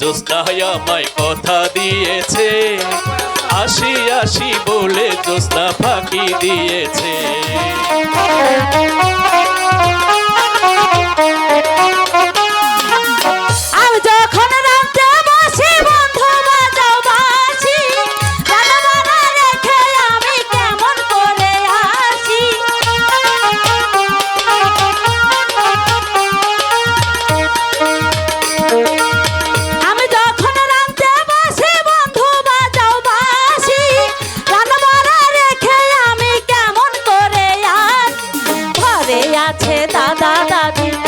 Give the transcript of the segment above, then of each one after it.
জোস্তায় আমায় কথা দিয়েছে। আসি আসি বলে জোস্তা ফাঁকি দিয়েছে। আছে দাদা দাদি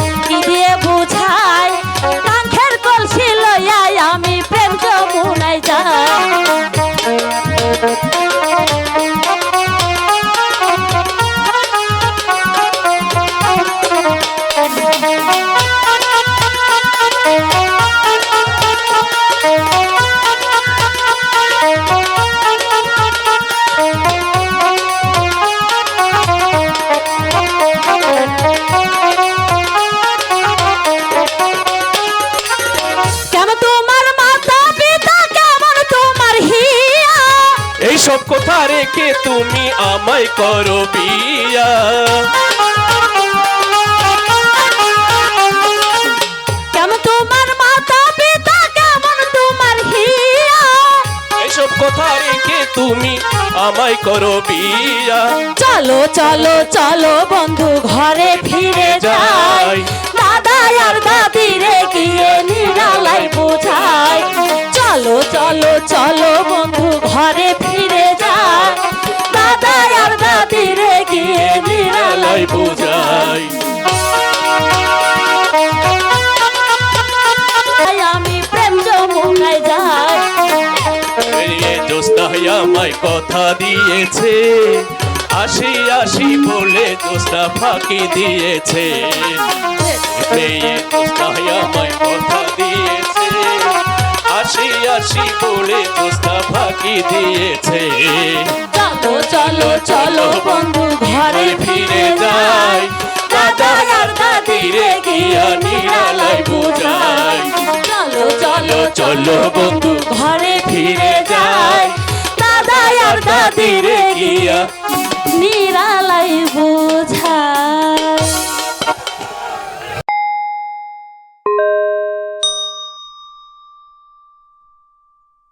সব কথা রেখে তুমি আমায় করো বিয়া। কেন তোমার মাতা পিতা কেমন তোমার এসব কথা রেখে তুমি আমায় করো বিয়া। চলো চলো চলো বন্ধু ঘরে ফিরে যাই। দাদা আর দাদি রে গিয়ে নিরালাই বোঝাই। চলো চলো চলো বন্ধু ঘরে ফিরে দোস্তাই আমায় কথা দিয়েছে। আসি আসি বলে দোস্তা ফাঁকি দিয়েছে। দোস্তাই আমায় কথা দিয়েছে। আসি আসি বলে দোস্তা ফাঁকি দিয়েছে। চলো চলো চলো বন্ধু, ঘরে ফিরে যাই। দাদা আর দাদি রে গিয়া চলো চলো চলো বন্ধু, ঘরে যাই দাদা আর দাদি রে গিয়া। নিরালাই বুঝাই